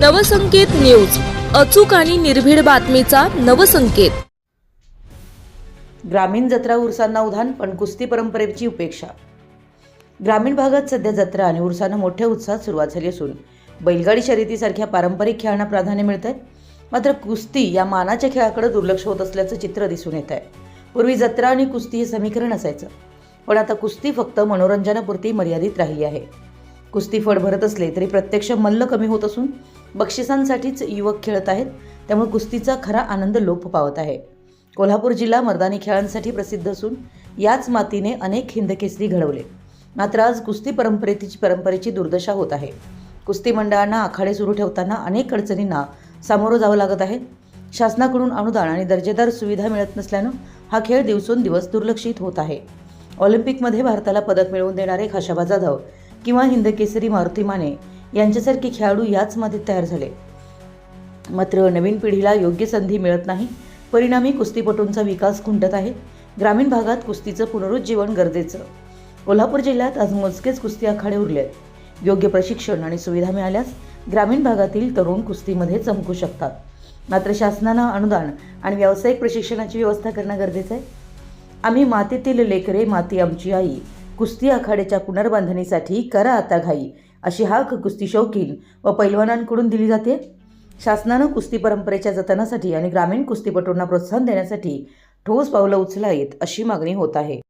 Navsanket news. अचूक आणि निर्भीड बातमीचा नवसंकेत. ग्रामीण जत्रा उरसांना उधाण पण कुस्ती परंपरेची उपेक्षा. ग्रामीण भागात सध्या जत्रा आणि उरसानं मोठ्या उत्साहात सुरुवात झाली असून बैलगाडी शर्यतीसारख्या पारंपरिक खेळांना प्राधान्य मिळत आहे मात्र कुस्ती या मानाच्या खेळाकडे दुर्लक्ष होत असल्याचं चित्र दिसून येत आहे पूर्वी जत्रा आणि कुस्ती हे समीकरण असायचं. पण आता कुस्ती फक्त मनोरंजनापुरती मर्यादित राहिली आहे. कुस्ती फड भरत असले तरी प्रत्यक्ष मल्ल कमी होत असून बक्षिसांसाठीच युवक खेळत आहेत. त्यामुळे कुस्तीचा खरा आनंद लोप पावत आहे. कोल्हापूर जिल्हा मर्दानी खेळांसाठी प्रसिद्ध असून याच मातीने अनेक हिंदकेसरी घडवले. मात्र आज कुस्ती परंपरेची परंपरेची दुर्दशा होत आहे. कुस्ती मंडळांना आखाडे सुरू ठेवताना अनेक अडचणींना सामोरं जावं लागत आहे. शासनाकडून अनुदान आणि दर्जेदार सुविधा मिळत नसल्यानं हा खेळ दिवसेंदिवस दुर्लक्षित होत आहे. ऑलिम्पिकमध्ये भारताला पदक मिळवून देणारे खाशाबा जाधव किंवा हिंदकेसरी मारुती माने यांच्यासारखे खेळाडू याच मातीत तयार झाले. मात्र नवीन पिढीला योग्य संधी मिळत नाही. परिणामी कुस्तीपटूंचा विकास खुंटत आहे. ग्रामीण भागात कुस्तीचं पुनरुज्जीवन गरजेचं. कोल्हापूर जिल्ह्यात आज मोजकेच कुस्ती आखाडे उरले आहेत. योग्य प्रशिक्षण आणि सुविधा मिळाल्यास ग्रामीण भागातील तरुण कुस्तीमध्ये चमकू शकतात. मात्र शासनानं अनुदान आणि व्यावसायिक प्रशिक्षणाची व्यवस्था करणं गरजेचं आहे. आम्ही मातीतील लेकरे माती आमची आई. कुस्ती आखाड्याच्या पुनर्बांधणीसाठी करा आता घाई. अशी हाक कुस्ती शौकीन व पैलवानांकडून दिली जाते. शासनानं कुस्ती परंपरेच्या जतनासाठी आणि ग्रामीण कुस्तीपटूंना प्रोत्साहन देण्यासाठी ठोस पावलं उचलावीत अशी मागणी होत आहे.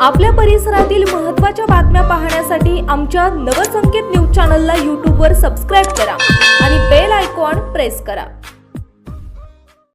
आपल्या परिसरातील महत्त्वाच्या बातम्या पाहण्यासाठी आमच्या नवसंकेत न्यूज चॅनलला यूट्यूबवर सबस्क्राईब करा आणि बेल आयकॉन प्रेस करा.